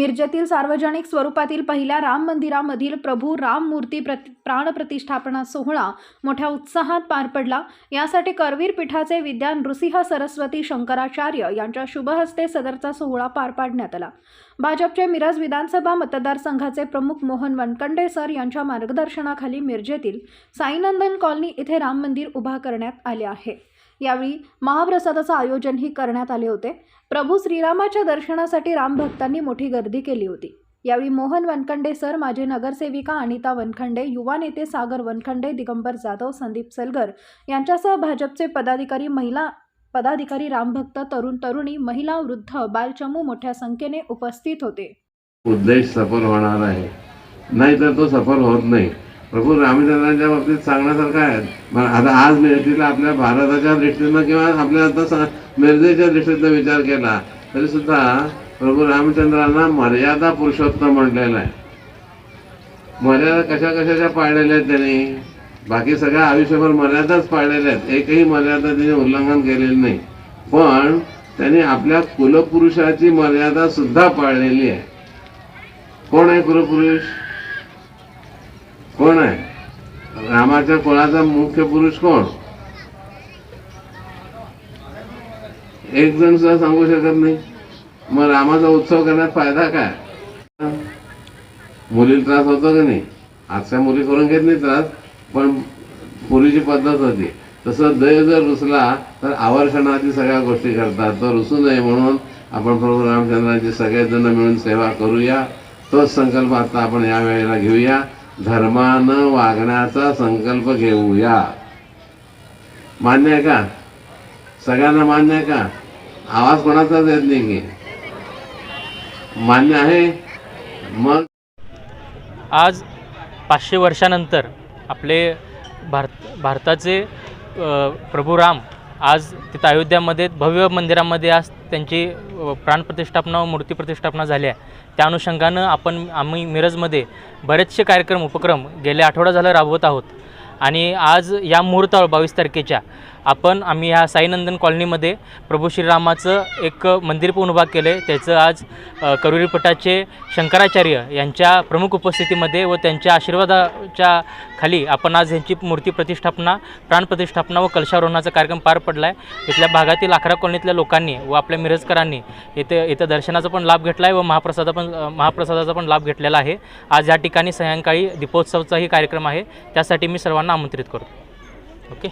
मिरजेतील सार्वजनिक स्वरूपातील पहिल्या राम मंदिरामधील प्रभू राम मूर्ती प्रति प्राणप्रतिष्ठापना सोहळा मोठ्या उत्साहात पार पडला. यासाठी करवीर पीठाचे विद्यान नृसिंह सरस्वती शंकराचार्य यांच्या शुभहस्ते सदरचा सोहळा पार पाडण्यात आला. भाजपचे मिरज विधानसभा मतदारसंघाचे प्रमुख मोहन वनकंडे सर यांच्या मार्गदर्शनाखाली मिरजेतील साईनंदन कॉलनी इथे राम मंदिर उभा करण्यात आले आहे. यावेळी महाप्रसादाचं आयोजनही करण्यात आले होते. प्रभू श्रीरामाच्या दर्शनासाठी रामभक्तांनी मोठी गर्दी केली होती. यावेळी मोहन वनखंडे सर माजी नगरसेविका अनिता वनखंडे युवा नेते सागर वनखंडे दिगंबर जाधव संदीप सलगर यांच्यासह भाजपचे पदाधिकारी महिला पदाधिकारी रामभक्त तरुण तरुणी महिला वृद्ध बालचमू मोठ्या संख्येने उपस्थित होते. उद्देश सफल होणार आहे. नाहीतर तो सफल होत नाही. प्रभू रामचंद्रांच्या बाबतीत सांगण्यासारखं आहे. आता आज मिरजेला आपल्या भारताच्या दृष्टीनं किंवा आपल्या आता मिरजेच्या दृष्टीनं विचार केला तरी सुद्धा प्रभू रामचंद्रांना मर्यादा पुरुषोत्तम म्हटलेलं आहे. मर्यादा कशा कशाच्या पाळलेल्या आहेत त्यांनी? बाकी सगळ्या आयुष्यभर मर्यादाच पाळलेल्या आहेत. एकही मर्यादा त्यांनी उल्लंघन केलेलं नाही. पण त्यांनी आपल्या कुलपुरुषाची मर्यादा सुद्धा पाळलेली आहे. कोण आहे कुलपुरुष? कोण आहे? रामाच्या कुळाचा मुख्य पुरुष कोण? एक जण सुद्धा सांगू शकत नाही. मग रामाचा उत्सव करण्यात फायदा काय? मुलीला त्रास होतो का नाही? आजच्या मुली करून घेत नाही त्रास पण पूर्वीची पद्धत होती. तसं दय जर रुसला तर आवर्षणाची सगळ्या गोष्टी करतात. तो रुसू नये म्हणून आपण प्रभू रामचंद्रांची सगळेजण मिळून सेवा करूया. तोच संकल्प आता आपण या वेळेला घेऊया. धर्मानं वागण्याचा संकल्प घेऊया. मान्य आहे का? सगळ्यांना मान्य आहे का? आवाज कोणाचाच येत नाही की मान्य आहे? मग? आज पाचशे वर्षानंतर आपले भारत भारताचे प्रभू राम आज तिथं अयोध्यामध्ये भव्य मंदिरामध्ये आज त्यांची प्राणप्रतिष्ठापना व मूर्ती प्रतिष्ठापना झाली आहे. त्या अनुषंगानं आपण आम्ही मिरजमध्ये बरेचसे कार्यक्रम उपक्रम गेल्या आठवडा झालं राबवत आहोत. आणि आज या मुहूर्तावर बावीस तारखेच्या आपण आम्ही ह्या साईनंदन कॉलनीमध्ये प्रभू श्रीरामाचं एक मंदिर पण उभा केलं आहे त्याचं आज करुरीपटाचे शंकराचार्य यांच्या प्रमुख उपस्थितीमध्ये व त्यांच्या आशीर्वादाच्या खाली आपण आज यांची मूर्ती प्रतिष्ठापना प्राणप्रतिष्ठापना व कलशारोहणाचा कार्यक्रम पार पडला आहे इथल्या भागातील अकरा कॉलनीतल्या लोकांनी व आपल्या मिरजकरांनी इथे इथं दर्शनाचा पण लाभ घेतला आहे व महाप्रसादा पण महाप्रसादाचा पण लाभ घेतलेला आहे. आज या ठिकाणी सायंकाळी दीपोत्सवचाही कार्यक्रम आहे. त्यासाठी मी सर्वांना आमंत्रित करतो ओके